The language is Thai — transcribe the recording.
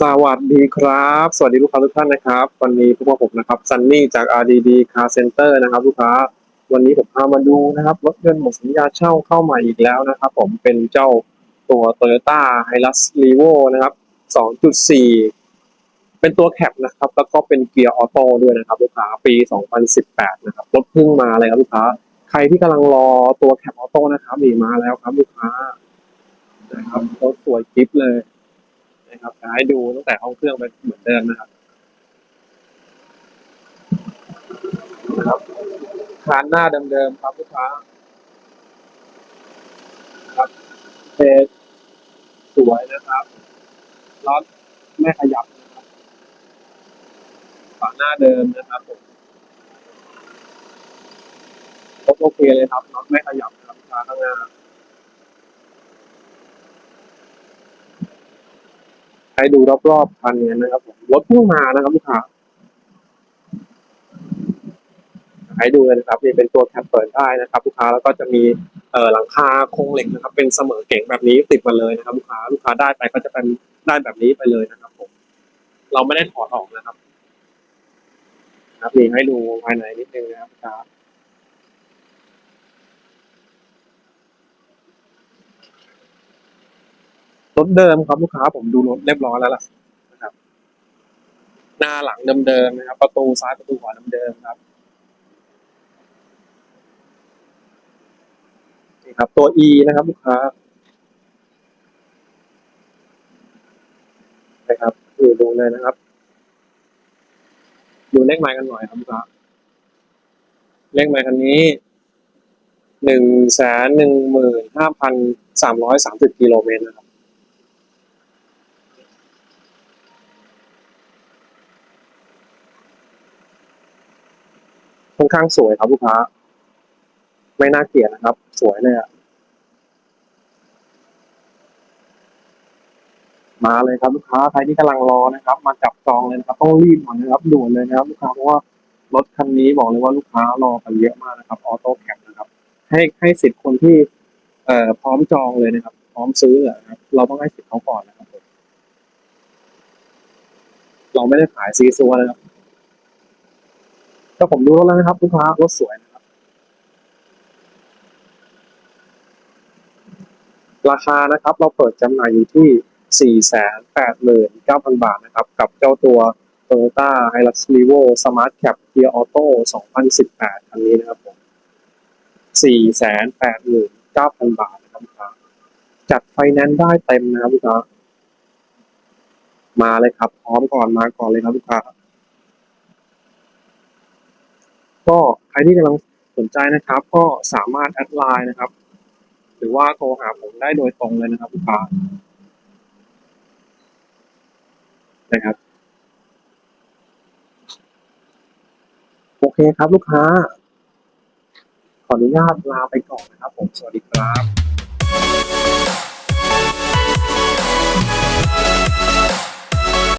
สวัสดีครับ สวัสดีลูกค้าทุกท่านนะครับ วันนี้พบกับผมนะครับซันนี่จาก RDD Car Center นะครับ ลูกค้า วันนี้ผมพามาดูนะครับรถยนต์หมดสัญญาเช่าเข้าใหม่อีกแล้วนะครับ ผมเป็นเจ้าตัว Toyota Hilux Revo นะครับ 2.4 เป็นตัวแคปนะครับ แล้วก็เป็นเกียร์ออโต้ด้วยนะครับ ลูกค้าปี 2018 นะครับรถเพิ่งมาเลยครับลูกค้า ใครที่กำลังรอตัวแคปออโต้นะครับมีมาแล้วครับลูกค้า นะครับรถสวยคลิปเลยนะครับจะให้ดูตั้งแต่ห้องเครื่องไปเหมือนเดิมนะครับนะครับคานหน้าเดิมๆครับลูกค้าครับเพจสวยนะครับล้อไม่ขยับนะครับฝาหน้าเดิมนะครับผมโอเคเลยครับรถไม่ขยับครับลูกค้าข้างหน้า ให้ดูรอบๆคันนี้นะครับผมรถเพิ่งมานะครับลูกค้าให้ดูเลยนะครับนี่เป็นตัวแคปเปิดได้นะครับ ลูกค้าแล้วก็จะมีเอ่อหลังคาโครงเหล็กนะครับ เป็นเสมอเก่งแบบนี้ติดมาเลยนะครับ ลูกค้าลูกค้าได้ไปก็จะเป็นได้แบบนี้ไปเลยนะครับ ผม เราไม่ได้ถอดออกนะครับนะครับนี่ให้ดูภายในนิดนึงนะครับลูกค้า ถเดิมครับลูกค้าผมดูรถเรียบร้อยแล้วล่ะนะครับ หน้าหลังเดิมๆนะครับ ประตูซ้ายประตูขวาเดิมๆครับนี่ครับ ตัว E นะครับลูกค้านะครับนี่ดูเลยนะครับ ดูเลขไมล์กันหน่อยครับลูกค้าเลขไมล์คันนี้หนึ่งแสนหนึ่งหมื่นห้าพันสามร้อยสามสิบกิโลเมตรนะครับ ค่อนข้างสวยครับลูกค้า ไม่น่าเกลียดนะครับ สวยเลยอะมาเลยครับลูกค้าใครที่กำลังรอนะครับ มาจับจองเลยนะครับ ต้องรีบหน่อยนะครับด่วนเลยนะครับ ลูกค้าเพราะว่ารถคันนี้บอกเลยว่าลูกค้ารอกันเยอะมากนะครับออโต้แคปนะครับ ให้ให้สิทธิ์คนที่เอ่อพร้อมจองเลยนะครับ พร้อมซื้อเลยนะครับเราต้องให้สิทธิ์เขาก่อนนะครับผมเราไม่ได้ขายซีซัวนะครับ ก็ผมดูรถแล้วนะครับลูกค้ารถสวยนะครับ ราคานะครับเราเปิดจำหน่ายอยู่ที่ 489,000 บาทนะครับ กับเจ้าตัว Toyota Hilux Revo Smart Cap Gear Auto 2018 คันนี้นะครับผม489,000 บาทนะครับลูกค้าจัดไฟแนนซ์ได้เต็มนะครับลูกค้ามาเลยครับ พร้อมก่อนมาก่อนเลยครับลูกค้า ก็ใครที่กำลังสนใจนะครับ ก็สามารถแอดไลน์นะครับ หรือว่าโทรหาผมได้โดยตรงเลยนะครับลูกค้านะครับโอเคครับลูกค้า ขออนุญาตลาไปก่อนนะครับผม สวัสดีครับ